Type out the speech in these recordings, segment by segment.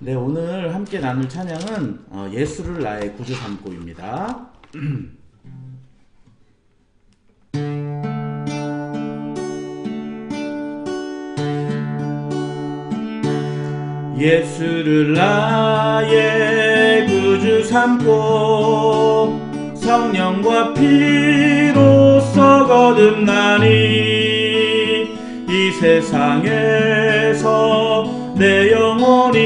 네, 오늘 함께 나눌 찬양은 어, 예수를 나의 구주 삼고입니다. 예수를 나의 구주 삼고 성령과 피로써 거듭나니 이 세상에서 내 영혼이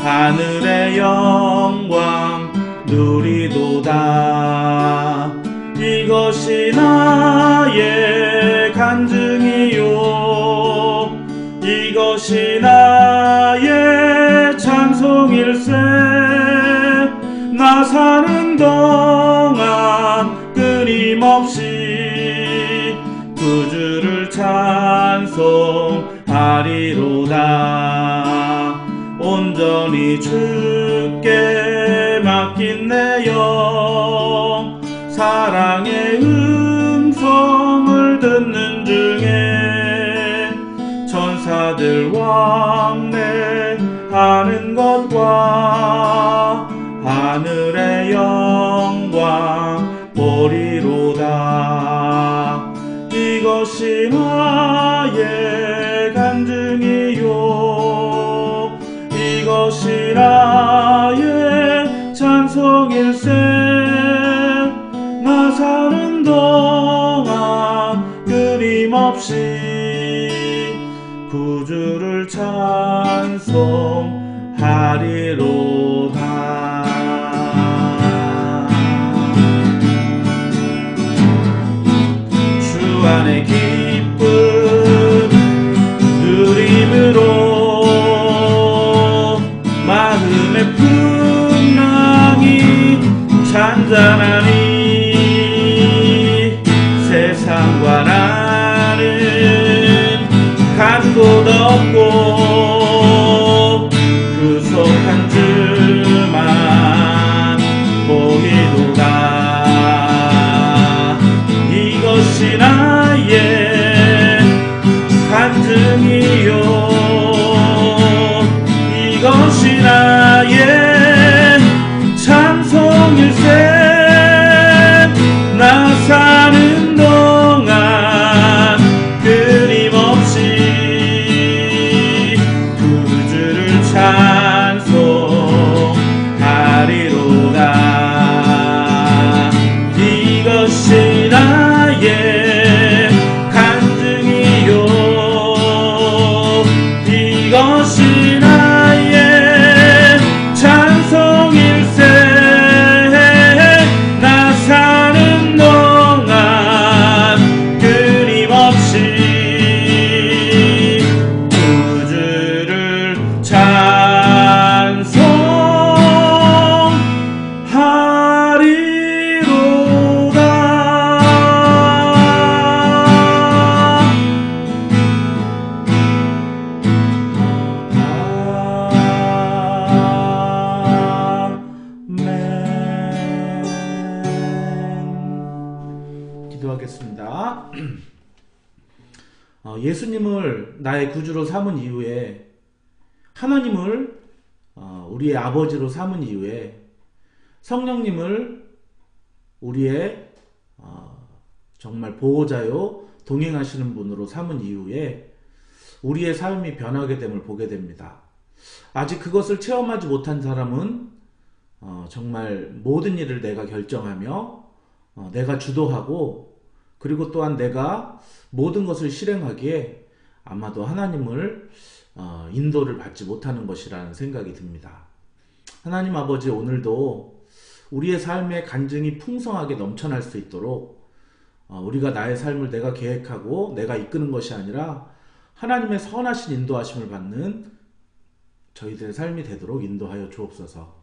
하늘의 영광 누리도다. 이것이 나의 간증이요. 이것이 나의 찬송일세. 나 사는 동안 끊임없이 구주를 찬송 하리로다. 온전히 주께 맡긴 내 영 사랑의 음성을 듣는 중에 천사들 왕래하는 것과 하늘의 영광 보리로다. 이것이 찬 이후에 하나님을 어, 우리의 아버지로 삼은 이후에 성령님을 우리의 어, 정말 보호자요 동행하시는 분으로 삼은 이후에 우리의 삶이 변하게 됨을 보게 됩니다. 아직 그것을 체험하지 못한 사람은 어, 정말 모든 일을 내가 결정하며 어, 내가 주도하고 그리고 또한 내가 모든 것을 실행하기에 아마도 하나님을 어, 인도를 받지 못하는 것이라는 생각이 듭니다. 하나님 아버지 오늘도 우리의 삶의 간증이 풍성하게 넘쳐날 수 있도록 어, 우리가 나의 삶을 내가 계획하고 내가 이끄는 것이 아니라 하나님의 선하신 인도하심을 받는 저희들의 삶이 되도록 인도하여 주옵소서.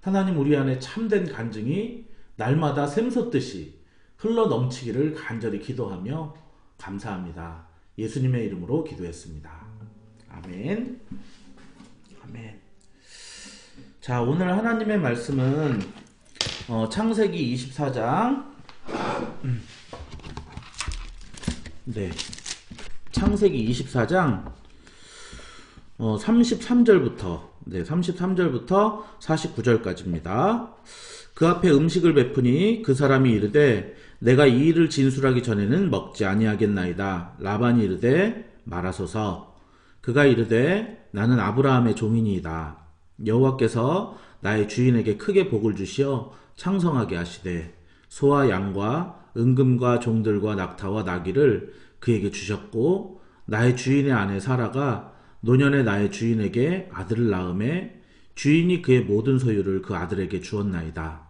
하나님 우리 안에 참된 간증이 날마다 샘솟듯이 흘러 넘치기를 간절히 기도하며 감사합니다. 예수님의 이름으로 기도했습니다. 아멘. 아멘. 자, 오늘 하나님의 말씀은 어, 창세기 24장 네. 창세기 24장 어, 33절부터 네, 33절부터 49절까지입니다. 그 앞에 음식을 베푸니 그 사람이 이르되 내가 이 일을 진술하기 전에는 먹지 아니하겠나이다. 라반이 이르되 말하소서. 그가 이르되 나는 아브라함의 종이니이다. 여호와께서 나의 주인에게 크게 복을 주시어 창성하게 하시되 소와 양과 은금과 종들과 낙타와 나귀를 그에게 주셨고 나의 주인의 아내 사라가 노년의 나의 주인에게 아들을 낳음에 주인이 그의 모든 소유를 그 아들에게 주었나이다.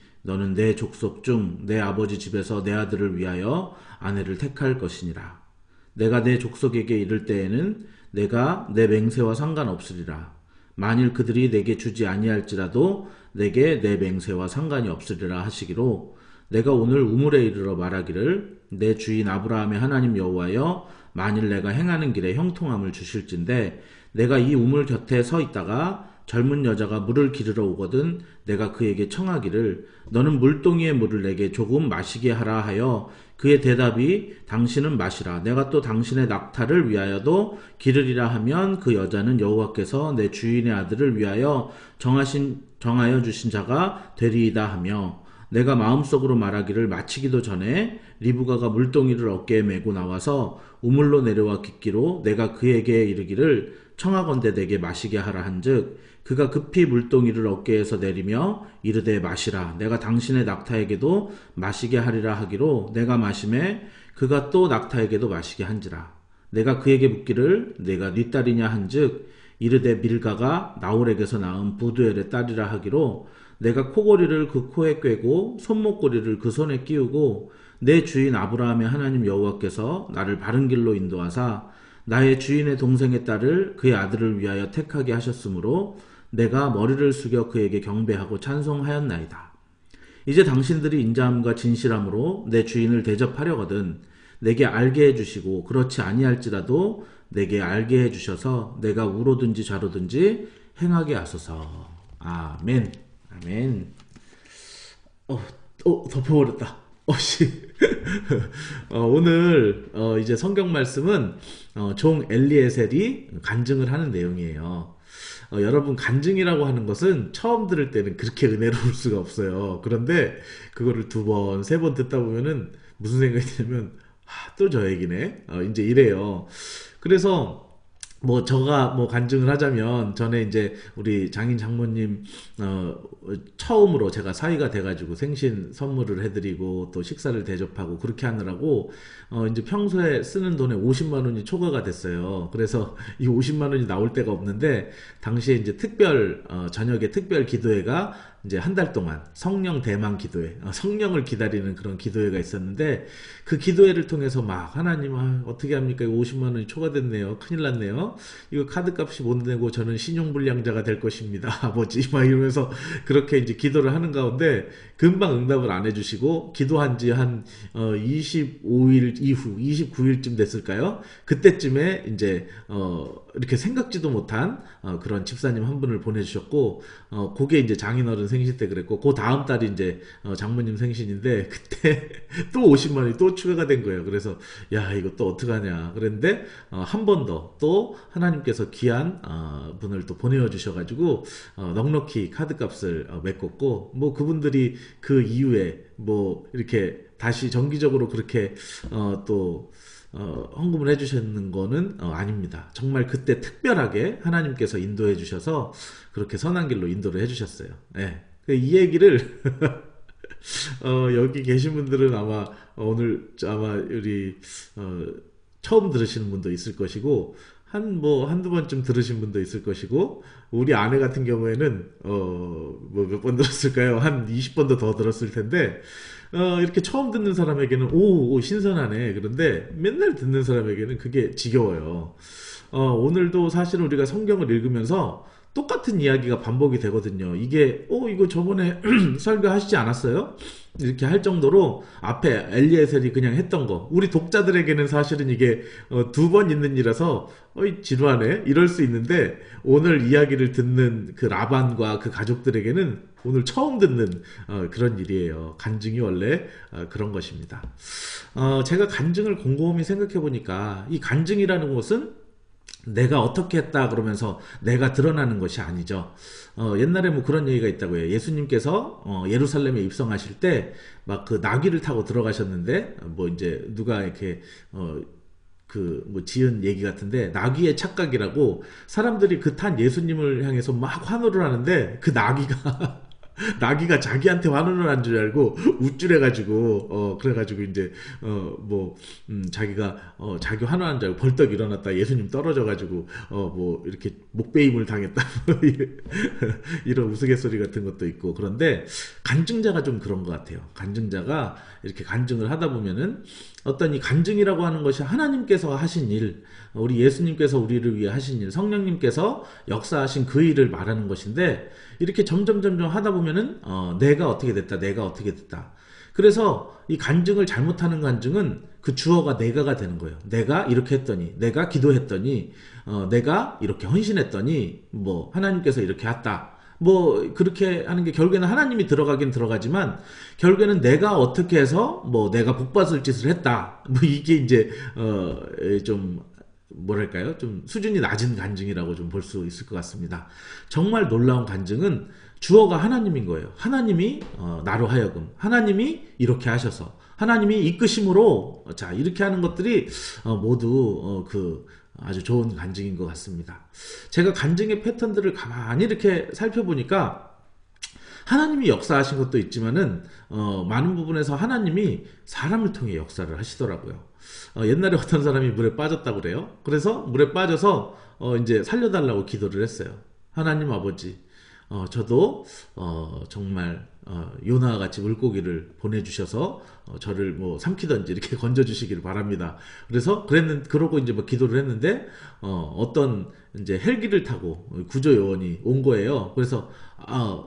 너는 내 족속 중 내 아버지 집에서 내 아들을 위하여 아내를 택할 것이니라. 내가 내 족속에게 이를 때에는 내가 내 맹세와 상관없으리라. 만일 그들이 내게 주지 아니할지라도 내게 내 맹세와 상관이 없으리라 하시기로 내가 오늘 우물에 이르러 말하기를 내 주인 아브라함의 하나님 여호와여 만일 내가 행하는 길에 형통함을 주실진데 내가 이 우물 곁에 서 있다가 젊은 여자가 물을 기르러 오거든 내가 그에게 청하기를 너는 물동이의 물을 내게 조금 마시게 하라 하여 그의 대답이 당신은 마시라. 내가 또 당신의 낙타를 위하여도 기르리라 하면 그 여자는 여호와께서 내 주인의 아들을 위하여 정하신 정하여 주신 자가 되리이다 하며 내가 마음속으로 말하기를 마치기도 전에 리브가가 물동이를 어깨에 메고 나와서 우물로 내려와 깃기로 내가 그에게 이르기를 청하건대 내게 마시게 하라 한즉 그가 급히 물동이를 어깨에서 내리며 이르되 마시라. 내가 당신의 낙타에게도 마시게 하리라 하기로 내가 마심에 그가 또 낙타에게도 마시게 한지라. 내가 그에게 묻기를 내가 네 딸이냐 한즉 이르되 밀가가 나홀에게서 낳은 부두엘의 딸이라 하기로 내가 코골이를 그 코에 꿰고 손목고리를 그 손에 끼우고 내 주인 아브라함의 하나님 여호와께서 나를 바른 길로 인도하사 나의 주인의 동생의 딸을 그의 아들을 위하여 택하게 하셨으므로 내가 머리를 숙여 그에게 경배하고 찬송하였나이다. 이제 당신들이 인자함과 진실함으로 내 주인을 대접하려거든 내게 알게 해주시고 그렇지 아니할지라도 내게 알게 해주셔서 내가 우로든지 좌로든지 행하게 하소서. 아멘. 아멘. 어, 어 덮어버렸다. 어씨. 어, 오늘 어, 이제 성경 말씀은 어, 종 엘리에셀이 간증을 하는 내용이에요. 어, 여러분 간증이라고 하는 것은 처음 들을 때는 그렇게 은혜로울 수가 없어요. 그런데 그거를 두 번, 세 번 듣다 보면은 무슨 생각이 들면 아, 또 저 얘기네. 어, 이제 이래요. 그래서 뭐 저가 뭐 간증을 하자면 전에 이제 우리 장인 장모님 어 처음으로 제가 사위가 돼가지고 생신 선물을 해드리고 또 식사를 대접하고 그렇게 하느라고 어 이제 평소에 쓰는 돈에 50만 원이 초과가 됐어요. 그래서 이 50만 원이 나올 데가 없는데 당시에 이제 특별 어 저녁에 특별 기도회가 이제 한 달 동안 성령 대망 기도회, 어, 성령을 기다리는 그런 기도회가 있었는데 그 기도회를 통해서 막 하나님 아, 어떻게 합니까? 50만 원이 초과됐네요. 큰일 났네요. 이거 카드값이 못 내고 저는 신용불량자가 될 것입니다. 아버지 막 이러면서 그렇게 이제 기도를 하는 가운데 금방 응답을 안 해주시고 기도한 지한 어, 25일 이후 29일쯤 됐을까요? 그때쯤에 이제 어, 이렇게 생각지도 못한 어, 그런 집사님 한 분을 보내주셨고 어, 그게 이제 장인어른 생신 때 그랬고 그 다음 달이 이제 어, 장모님 생신인데 그때 또 50만 원이 또 추가가 된 거예요. 그래서 야 이거 또 어떡하냐 그랬는데 어, 한번 더 또 하나님께서 귀한 어, 분을 또 보내어 주셔가지고 어, 넉넉히 카드값을 어, 메꿨고 뭐 그분들이 그 이후에 뭐 이렇게 다시 정기적으로 그렇게 어, 또 어, 헌금을 해주셨는 거는 어, 아닙니다. 정말 그때 특별하게 하나님께서 인도해 주셔서 그렇게 선한 길로 인도를 해주셨어요. 네. 이 얘기를 어, 여기 계신 분들은 아마 오늘 아마 우리 어, 처음 들으시는 분도 있을 것이고 한 뭐 한두 번쯤 들으신 분도 있을 것이고 우리 아내 같은 경우에는 어 뭐 몇 번 들었을까요? 한 20번도 더 들었을 텐데 어, 이렇게 처음 듣는 사람에게는 오, 오, 신선하네. 그런데 맨날 듣는 사람에게는 그게 지겨워요. 어, 오늘도 사실 우리가 성경을 읽으면서 똑같은 이야기가 반복이 되거든요. 이게 어 이거 저번에 설교하시지 않았어요? 이렇게 할 정도로 앞에 엘리에셀이 그냥 했던 거 우리 독자들에게는 사실은 이게 어, 두번 있는 일이라서 어이 지루하네 이럴 수 있는데 오늘 이야기를 듣는 그 라반과 그 가족들에게는 오늘 처음 듣는 어, 그런 일이에요. 간증이 원래 어, 그런 것입니다. 어, 제가 간증을 곰곰이 생각해 보니까 이 간증이라는 것은 내가 어떻게 했다 그러면서 내가 드러나는 것이 아니죠. 어, 옛날에 뭐 그런 얘기가 있다고요. 예수님께서 어, 예루살렘에 입성하실 때 막 그 나귀를 타고 들어가셨는데 뭐 이제 누가 이렇게 어, 그뭐 지은 얘기 같은데 나귀의 착각이라고 사람들이 그 탄 예수님을 향해서 막 환호를 하는데 그 나귀가 나귀가 자기한테 환호를 한줄 알고 우쭐해가지고 어 그래가지고 이제 어뭐 음, 자기가 어 자기 환호한 줄 알고 벌떡 일어났다 예수님 떨어져가지고 어 뭐 이렇게 목베임을 당했다. 이런 우스갯소리 같은 것도 있고. 그런데 간증자가 좀 그런 것 같아요. 간증자가 이렇게 간증을 하다 보면은 어떤 이 간증이라고 하는 것이 하나님께서 하신 일, 우리 예수님께서 우리를 위해 하신 일, 성령님께서 역사하신 그 일을 말하는 것인데 이렇게 점점 점점 하다 보면은 어, 내가 어떻게 됐다, 내가 어떻게 됐다. 그래서 이 간증을 잘못하는 간증은 그 주어가 내가가 되는 거예요. 내가 이렇게 했더니, 내가 기도했더니, 어, 내가 이렇게 헌신했더니, 뭐 하나님께서 이렇게 했다. 뭐 그렇게 하는 게 결국에는 하나님이 들어가긴 들어가지만 결국에는 내가 어떻게 해서 뭐 내가 복받을 짓을 했다. 뭐 이게 이제 어좀 뭐랄까요? 좀 수준이 낮은 간증이라고 좀 볼 수 있을 것 같습니다. 정말 놀라운 간증은 주어가 하나님인 거예요. 하나님이 어, 나로 하여금 하나님이 이렇게 하셔서 하나님이 이끄심으로 자 이렇게 하는 것들이 어, 모두 어, 그 아주 좋은 간증인 것 같습니다. 제가 간증의 패턴들을 가만히 이렇게 살펴보니까 하나님이 역사하신 것도 있지만은 어, 많은 부분에서 하나님이 사람을 통해 역사를 하시더라고요. 어, 옛날에 어떤 사람이 물에 빠졌다고 그래요. 그래서 물에 빠져서 어, 이제 살려달라고 기도를 했어요. 하나님 아버지, 어, 저도 어, 정말 어, 요나와 같이 물고기를 보내주셔서 어, 저를 뭐 삼키던지 이렇게 건져주시기를 바랍니다. 그래서 그랬는 그러고 이제 뭐 기도를 했는데 어, 어떤 이제 헬기를 타고 구조 요원이 온 거예요. 그래서 아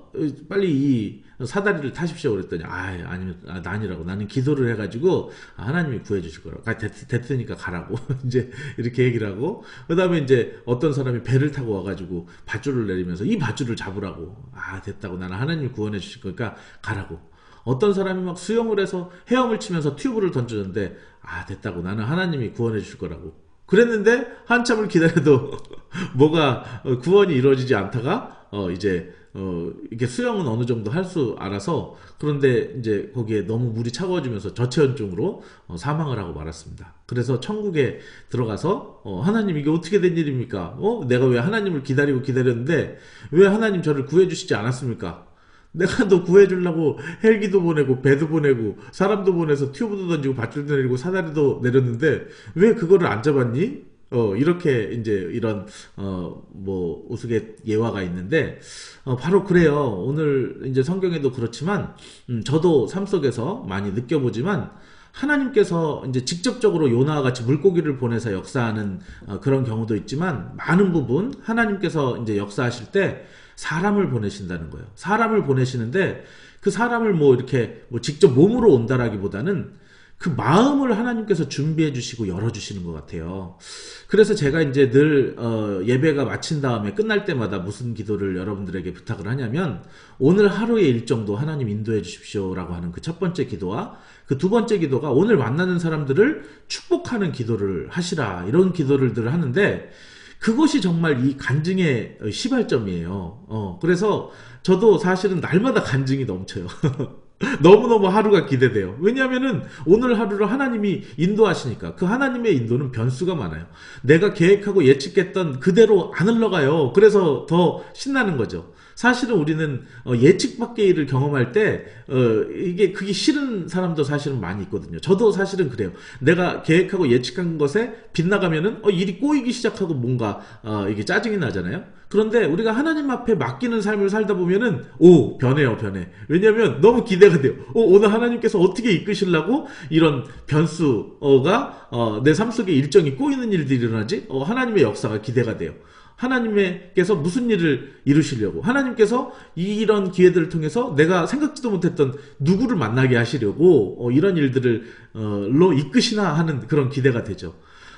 빨리 이 사다리를 타십시오 그랬더니 아 아니 아, 아니라고. 나는 기도를 해가지고 하나님이 구해주실 거라고. 아, 됐, 됐으니까 가라고. 이제 이렇게 얘기를 하고 그 다음에 이제 어떤 사람이 배를 타고 와가지고 밧줄을 내리면서 이 밧줄을 잡으라고. 아 됐다고. 나는 하나님이 구원해 주실 거니까 가라고. 어떤 사람이 막 수영을 해서 헤엄을 치면서 튜브를 던졌는데 아 됐다고. 나는 하나님이 구원해 주실 거라고 그랬는데 한참을 기다려도 뭐가 어, 구원이 이루어지지 않다가 어 이제 어 이게 수영은 어느 정도 할 수 알아서 그런데 이제 거기에 너무 물이 차가워지면서 저체온증으로 어 사망을 하고 말았습니다. 그래서 천국에 들어가서 어 하나님 이게 어떻게 된 일입니까? 어 내가 왜 하나님을 기다리고 기다렸는데 왜 하나님 저를 구해 주시지 않았습니까? 내가 너 구해주려고 헬기도 보내고 배도 보내고 사람도 보내서 튜브도 던지고 밧줄도 내리고 사다리도 내렸는데 왜 그거를 안 잡았니? 어 이렇게 이제 이런 어 뭐 우스갯 예화가 있는데 어 바로 그래요. 오늘 이제 성경에도 그렇지만 음 저도 삶 속에서 많이 느껴보지만 하나님께서 이제 직접적으로 요나와 같이 물고기를 보내서 역사하는 어 그런 경우도 있지만 많은 부분 하나님께서 이제 역사하실 때 사람을 보내신다는 거예요. 사람을 보내시는데 그 사람을 뭐 이렇게 뭐 직접 몸으로 온다라기보다는 그 마음을 하나님께서 준비해 주시고 열어 주시는 것 같아요. 그래서 제가 이제 늘 어, 예배가 마친 다음에 끝날 때마다 무슨 기도를 여러분들에게 부탁을 하냐면 오늘 하루의 일정도 하나님 인도해 주십시오라고 하는 그 첫 번째 기도와 그 두 번째 기도가 오늘 만나는 사람들을 축복하는 기도를 하시라 이런 기도를 늘 하는데 그것이 정말 이 간증의 시발점이에요. 어, 그래서 저도 사실은 날마다 간증이 넘쳐요. 너무너무 하루가 기대돼요. 왜냐하면은 오늘 하루를 하나님이 인도하시니까 그 하나님의 인도는 변수가 많아요. 내가 계획하고 예측했던 그대로 안 흘러가요. 그래서 더 신나는 거죠. 사실은 우리는 어, 예측 밖의 일을 경험할 때 어, 이게 그게 싫은 사람도 사실은 많이 있거든요. 저도 사실은 그래요. 내가 계획하고 예측한 것에 빗나가면은 어, 일이 꼬이기 시작하고 뭔가 어, 이게 짜증이 나잖아요. 그런데 우리가 하나님 앞에 맡기는 삶을 살다 보면은 오 변해요 변해. 왜냐하면 너무 기대가 돼요. 오, 오늘 하나님께서 어떻게 이끄시려고 이런 변수가 어, 내 삶 속에 일정이 꼬이는 일들이 일어나지? 어, 하나님의 역사가 기대가 돼요. 하나님께서 무슨 일을 이루시려고 하나님께서 이런 기회들을 통해서 내가 생각지도 못했던 누구를 만나게 하시려고 어, 이런 일들을 어, 로 이끄시나 하는 그런 기대가 되죠.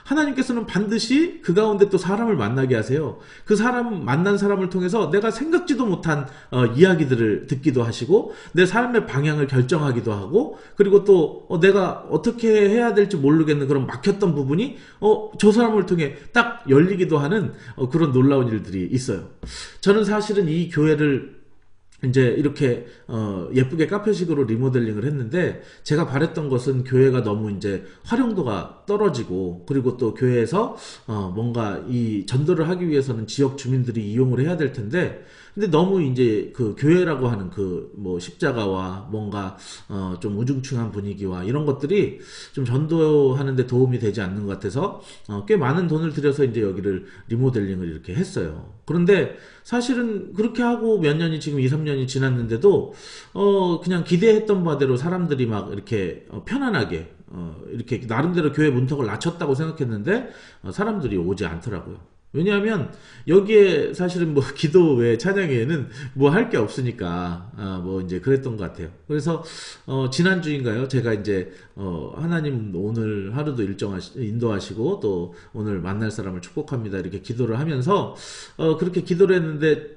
하나님께서는 반드시 그 가운데 또 사람을 만나게 하세요. 그 사람 만난 사람을 통해서 내가 생각지도 못한 어, 이야기들을 듣기도 하시고 내 삶의 방향을 결정하기도 하고 그리고 또 어, 내가 어떻게 해야 될지 모르겠는 그런 막혔던 부분이 어, 저 사람을 통해 딱 열리기도 하는 어, 그런 놀라운 일들이 있어요. 저는 사실은 이 교회를 이제 이렇게 어 예쁘게 카페식으로 리모델링을 했는데 제가 바랬던 것은 교회가 너무 이제 활용도가 떨어지고 그리고 또 교회에서 어 뭔가 이 전도를 하기 위해서는 지역 주민들이 이용을 해야 될 텐데 근데 너무 이제 그 교회라고 하는 그 뭐 십자가와 뭔가 어 좀 우중충한 분위기와 이런 것들이 좀 전도하는데 도움이 되지 않는 것 같아서 어 꽤 많은 돈을 들여서 이제 여기를 리모델링을 이렇게 했어요. 그런데 사실은 그렇게 하고 몇 년이 지금 2, 3년이 지났는데도 어 그냥 기대했던 바대로 사람들이 막 이렇게 어 편안하게 어 이렇게 나름대로 교회 문턱을 낮췄다고 생각했는데 어 사람들이 오지 않더라고요. 왜냐하면 여기에 사실은 뭐 기도 외 찬양회에는 뭐 할 게 없으니까 아, 뭐 이제 그랬던 것 같아요. 그래서 어, 지난 주인가요? 제가 이제 어, 하나님 오늘 하루도 일정하시 인도하시고 또 오늘 만날 사람을 축복합니다 이렇게 기도를 하면서 어, 그렇게 기도를 했는데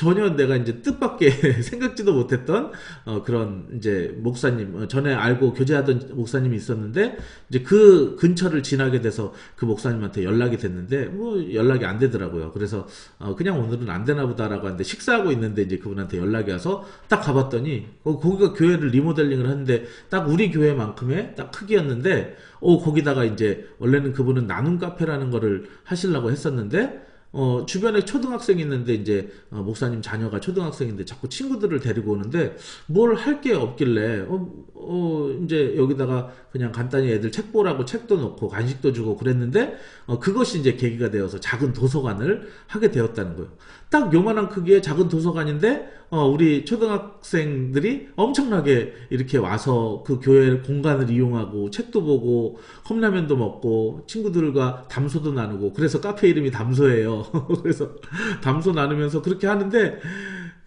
전혀 내가 이제 뜻밖의 생각지도 못했던 어 그런 이제 목사님 어 전에 알고 교제하던 목사님이 있었는데 이제 그 근처를 지나게 돼서 그 목사님한테 연락이 됐는데 뭐 연락이 안 되더라고요. 그래서 어 그냥 오늘은 안 되나 보다라고 하는데 식사하고 있는데 이제 그분한테 연락이 와서 딱 가봤더니 어 거기가 교회를 리모델링을 하는데 딱 우리 교회만큼의 딱 크기였는데 어 거기다가 이제 원래는 그분은 나눔 카페라는 거를 하시려고 했었는데 어, 주변에 초등학생이 있는데 이제 어, 목사님 자녀가 초등학생인데 자꾸 친구들을 데리고 오는데 뭘 할 게 없길래 어, 어, 이제 여기다가 그냥 간단히 애들 책 보라고 책도 놓고 간식도 주고 그랬는데 어, 그것이 이제 계기가 되어서 작은 도서관을 하게 되었다는 거예요. 딱 요만한 크기의 작은 도서관인데 어, 우리 초등학생들이 엄청나게 이렇게 와서 그 교회 공간을 이용하고 책도 보고 컵라면도 먹고 친구들과 담소도 나누고 그래서 카페 이름이 담소예요. 그래서 담소 나누면서 그렇게 하는데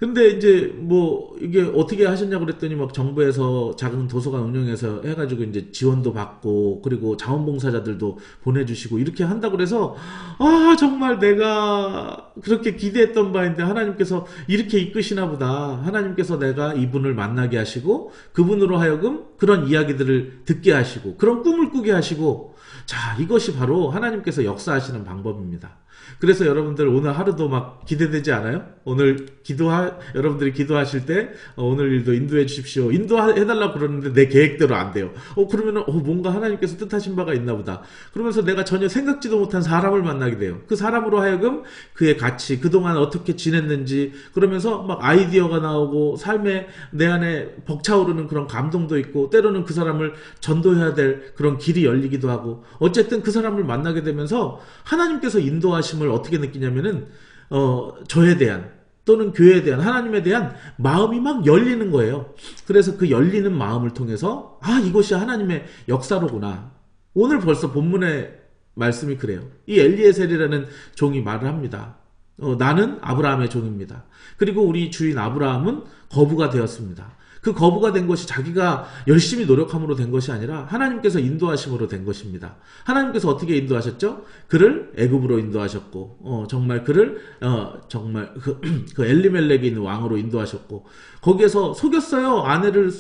근데 이제 뭐 이게 어떻게 하셨냐고 그랬더니 막 정부에서 작은 도서관 운영해서 해가지고 이제 지원도 받고 그리고 자원봉사자들도 보내주시고 이렇게 한다고 그래서 아 정말 내가 그렇게 기대했던 바인데 하나님께서 이렇게 이끄시나 보다 하나님께서 내가 이분을 만나게 하시고 그분으로 하여금 그런 이야기들을 듣게 하시고 그런 꿈을 꾸게 하시고 자 이것이 바로 하나님께서 역사하시는 방법입니다. 그래서 여러분들 오늘 하루도 막 기대되지 않아요? 오늘 기도하 여러분들이 기도하실 때 어, 오늘 일도 인도해 주십시오. 인도해 달라고 그러는데 내 계획대로 안 돼요. 어 그러면은 어 뭔가 하나님께서 뜻하신 바가 있나 보다. 그러면서 내가 전혀 생각지도 못한 사람을 만나게 돼요. 그 사람으로 하여금 그의 가치, 그동안 어떻게 지냈는지 그러면서 막 아이디어가 나오고 삶에 내 안에 벅차오르는 그런 감동도 있고 때로는 그 사람을 전도해야 될 그런 길이 열리기도 하고 어쨌든 그 사람을 만나게 되면서 하나님께서 인도하 심을 어떻게 느끼냐면은 어, 저에 대한 또는 교회에 대한 하나님에 대한 마음이 막 열리는 거예요. 그래서 그 열리는 마음을 통해서 아 이것이 하나님의 역사로구나. 오늘 벌써 본문의 말씀이 그래요. 이 엘리에셀이라는 종이 말을 합니다. 어, 나는 아브라함의 종입니다. 그리고 우리 주인 아브라함은 거부가 되었습니다. 그 거부가 된 것이 자기가 열심히 노력함으로 된 것이 아니라 하나님께서 인도하심으로 된 것입니다. 하나님께서 어떻게 인도하셨죠? 그를 애굽으로 인도하셨고 어, 정말 그를 어, 정말 그, 그 엘리멜렉에 있는 왕으로 인도하셨고 거기에서 속였어요. 아내를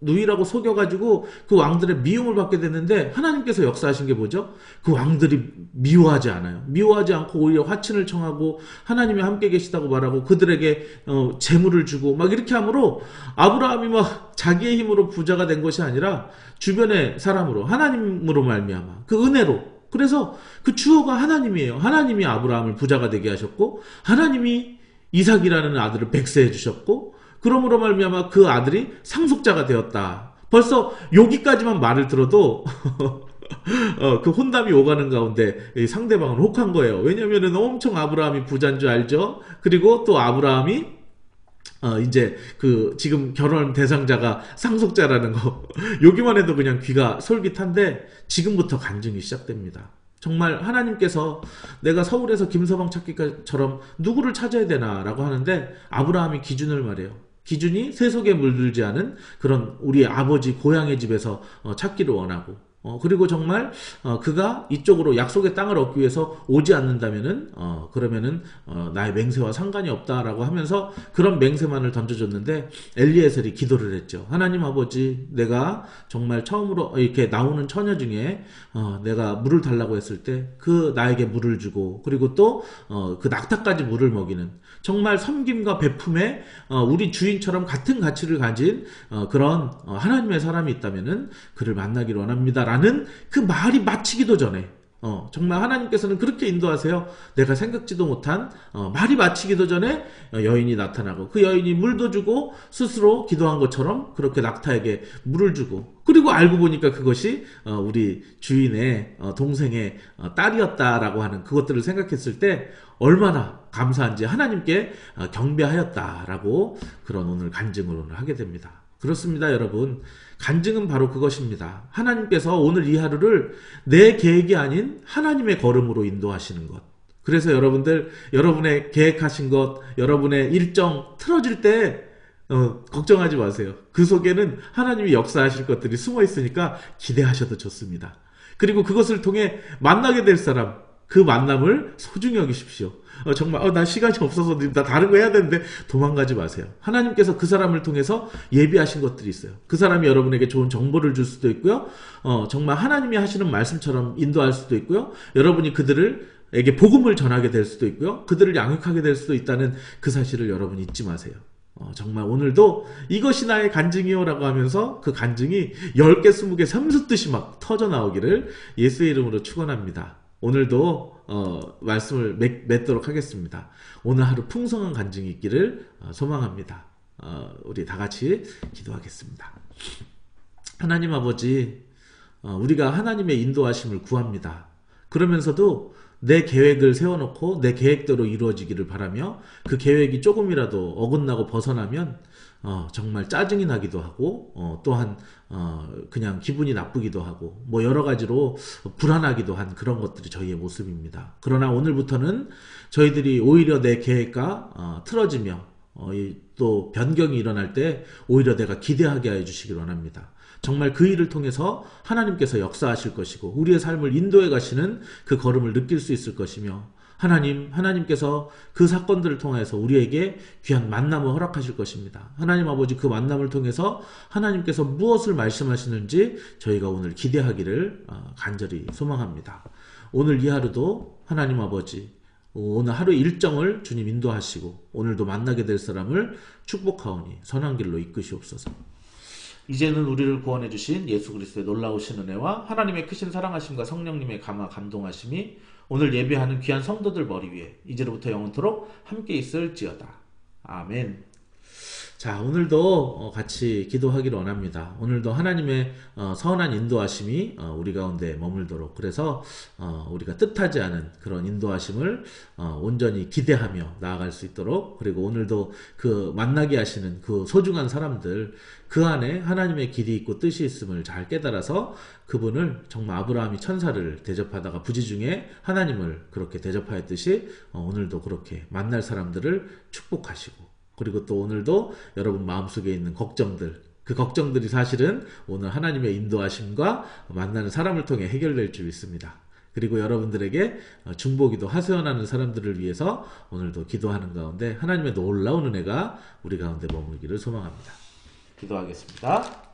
누이라고 속여가지고 그 왕들의 미움을 받게 됐는데 하나님께서 역사하신 게 뭐죠? 그 왕들이 미워하지 않아요. 미워하지 않고 오히려 화친을 청하고 하나님이 함께 계시다고 말하고 그들에게 어, 재물을 주고 막 이렇게 함으로 아브라함이 막 자기의 힘으로 부자가 된 것이 아니라 주변의 사람으로 하나님으로 말미암아 그 은혜로 그래서 그 주어가 하나님이에요. 하나님이 아브라함을 부자가 되게 하셨고 하나님이 이삭이라는 아들을 백세해 주셨고 그러므로 말미암아 그 아들이 상속자가 되었다. 벌써 여기까지만 말을 들어도 어, 그 혼담이 오가는 가운데 상대방은 혹한 거예요. 왜냐면은 엄청 아브라함이 부자인 줄 알죠? 그리고 또 아브라함이 어, 이제 그 지금 결혼 대상자가 상속자라는 거 여기만 해도 그냥 귀가 솔깃한데 지금부터 간증이 시작됩니다. 정말 하나님께서 내가 서울에서 김서방 찾기처럼 누구를 찾아야 되나라고 하는데 아브라함이 기준을 말해요. 기준이 세속에 물들지 않은 그런 우리 아버지 고향의 집에서 어, 찾기를 원하고 어, 그리고 정말 어, 그가 이쪽으로 약속의 땅을 얻기 위해서 오지 않는다면은 어, 그러면은 어, 나의 맹세와 상관이 없다라고 하면서 그런 맹세만을 던져줬는데 엘리에셀이 기도를 했죠. 하나님 아버지, 내가 정말 처음으로 이렇게 나오는 처녀 중에 어, 내가 물을 달라고 했을 때 그 나에게 물을 주고 그리고 또 어, 그 낙타까지 물을 먹이는 정말 섬김과 베품에 어, 우리 주인처럼 같은 가치를 가진 어, 그런 어, 하나님의 사람이 있다면은 그를 만나기를 원합니다 라는 그 말이 마치기도 전에 어, 정말 하나님께서는 그렇게 인도하세요. 내가 생각지도 못한 어, 말이 마치기도 전에 어, 여인이 나타나고 그 여인이 물도 주고 스스로 기도한 것처럼 그렇게 낙타에게 물을 주고 그리고 알고 보니까 그것이 어, 우리 주인의 어, 동생의 어, 딸이었다라고 하는 그것들을 생각했을 때 얼마나 감사한지 하나님께 어, 경배하였다라고 그런 오늘 간증을 오늘 하게 됩니다. 그렇습니다, 여러분. 간증은 바로 그것입니다. 하나님께서 오늘 이 하루를 내 계획이 아닌 하나님의 걸음으로 인도하시는 것. 그래서 여러분들, 여러분의 계획하신 것, 여러분의 일정 틀어질 때, 어, 걱정하지 마세요. 그 속에는 하나님이 역사하실 것들이 숨어 있으니까 기대하셔도 좋습니다. 그리고 그것을 통해 만나게 될 사람, 그 만남을 소중히 여기십시오. 어, 정말 어, 나 시간이 없어서 나 다른 거 해야 되는데 도망가지 마세요. 하나님께서 그 사람을 통해서 예비하신 것들이 있어요. 그 사람이 여러분에게 좋은 정보를 줄 수도 있고요. 어, 정말 하나님이 하시는 말씀처럼 인도할 수도 있고요. 여러분이 그들을 에게 복음을 전하게 될 수도 있고요. 그들을 양육하게 될 수도 있다는 그 사실을 여러분 잊지 마세요. 어, 정말 오늘도 이것이 나의 간증이요라고 하면서 그 간증이 10개, 20개, 30듯이 막 터져 나오기를 예수의 이름으로 축원합니다. 오늘도 어, 말씀을 맺, 맺도록 하겠습니다. 오늘 하루 풍성한 간증이 있기를 어, 소망합니다. 어, 우리 다 같이 기도하겠습니다. 하나님 아버지, 어, 우리가 하나님의 인도하심을 구합니다. 그러면서도 내 계획을 세워놓고 내 계획대로 이루어지기를 바라며 그 계획이 조금이라도 어긋나고 벗어나면 어, 정말 짜증이 나기도 하고 어, 또한 어, 그냥 기분이 나쁘기도 하고 뭐 여러 가지로 불안하기도 한 그런 것들이 저희의 모습입니다. 그러나 오늘부터는 저희들이 오히려 내 계획과 어, 틀어지며 어, 이, 또 변경이 일어날 때 오히려 내가 기대하게 해 주시길 원합니다. 정말 그 일을 통해서 하나님께서 역사하실 것이고 우리의 삶을 인도해 가시는 그 걸음을 느낄 수 있을 것이며 하나님, 하나님께서 그 사건들을 통해서 우리에게 귀한 만남을 허락하실 것입니다. 하나님 아버지 그 만남을 통해서 하나님께서 무엇을 말씀하시는지 저희가 오늘 기대하기를 어, 간절히 소망합니다. 오늘 이 하루도 하나님 아버지 오늘 하루 일정을 주님 인도하시고 오늘도 만나게 될 사람을 축복하오니 선한 길로 이끄시옵소서. 이제는 우리를 구원해 주신 예수 그리스도의 놀라우신 은혜와 하나님의 크신 사랑하심과 성령님의 감화 감동하심이 오늘 예배하는 귀한 성도들 머리 위에 이제로부터 영원토록 함께 있을지어다. 아멘. 자, 오늘도 어, 같이 기도하기를 원합니다. 오늘도 하나님의 어, 선한 인도하심이 어, 우리 가운데 머물도록 그래서 우리가 뜻하지 않은 그런 인도하심을 온전히 기대하며 나아갈 수 있도록 그리고 오늘도 그 만나게 하시는 그 소중한 사람들 그 안에 하나님의 길이 있고 뜻이 있음을 잘 깨달아서 그분을 정말 아브라함이 천사를 대접하다가 부지 중에 하나님을 그렇게 대접하였듯이 오늘도 그렇게 만날 사람들을 축복하시고 그리고 또 오늘도 여러분 마음속에 있는 걱정들, 그 걱정들이 사실은 오늘 하나님의 인도하심과 만나는 사람을 통해 해결될 줄 믿습니다. 그리고 여러분들에게 중보기도 하소연하는 사람들을 위해서 오늘도 기도하는 가운데 하나님의 놀라운 은혜가 우리 가운데 머물기를 소망합니다. 기도하겠습니다.